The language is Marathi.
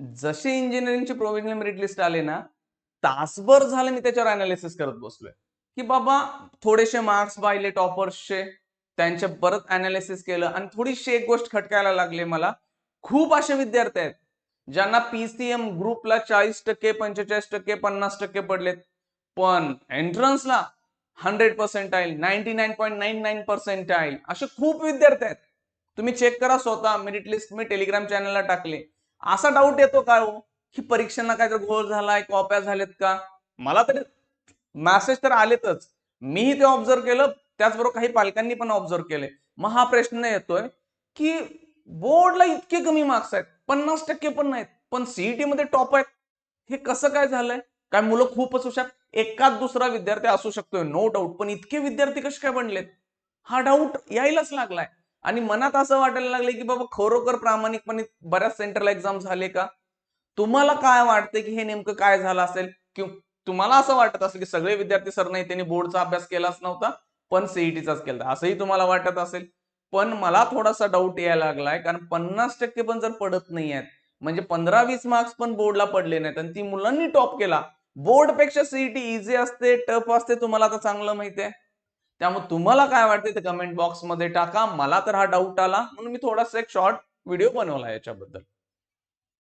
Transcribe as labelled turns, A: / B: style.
A: जशी इंजिनिअरिंगची प्रोव्हिजनल मेरिट लिस्ट आले ना तासभर झालं मी त्याच्यावर अनालिसिस करत बसलोय. की बाबा थोडेसे मार्क्स पाहिले टॉपर्सचे त्यांचे परत अनालिसिस केलं आणि थोडीशी एक गोष्ट खटकायला लागली मला. खूप असे विद्यार्थी आहेत ज्यांना पीसीएम ग्रुपला चाळीस टक्के पंचेचाळीस टक्के पन्नास टक्के पडलेत. पण एंट्रन्सला hundred percentile ninety nine point nine nine percentile असे खूप विद्यार्थी आहेत. तुम्ही चेक करा स्वतः मेरिट लिस्ट मी टेलिग्राम चॅनलला टाकले. असा डाऊट येतो काय हो? की परीक्षांना काय तर घोळ झालाय कॉप्या झालेत का? मला तरी मॅसेज तर आलेतच. मीही ते ऑब्झर्व केलं त्याचबरोबर काही पालकांनी पण ऑब्झर्व केले. मग हा प्रश्न येतोय की बोर्डला इतके कमी मार्क्स आहेत पन्नास टक्के पण नाहीत पण सीईटी मध्ये टॉप आहेत. हे कसं काय झालंय? काय मुलं खूपच हुशार? एकाच दुसरा विद्यार्थी असू शकतोय नो डाऊट पण इतके विद्यार्थी कसे काय बनलेत? हा डाऊट यायलाच लागलाय. आणि मनात असं वाटायला लागले की बाबा खरोखर प्रामाणिकपणे बऱ्याच सेंट्रल एक्झाम झाले का? तुम्हाला काय वाटतं की हे नेमकं काय झालं असेल? कि तुम्हाला असं वाटत असेल की सगळे विद्यार्थी सर नाही त्यांनी बोर्डचा अभ्यास केलाच नव्हता पण सीईटीचाच केला असंही तुम्हाला वाटत असेल? पण मला थोडासा डाऊट यायला लागलाय कारण पन्नास टक्के पण जर पडत नाही आहेत म्हणजे पंधरा वीस मार्क्स पण बोर्डला पडले नाहीत आणि ती मुलांनी टॉप केला. बोर्डपेक्षा सीईटी इझी असते टफ असते तुम्हाला आता चांगलं माहिती आहे त्यामुळे तुम्हाला काय वाटते ते कमेंट बॉक्समध्ये टाका. मला तर हा डाऊट आला. म्हणून मी थोडासा एक शॉर्ट व्हिडिओ बनवला याच्याबद्दल.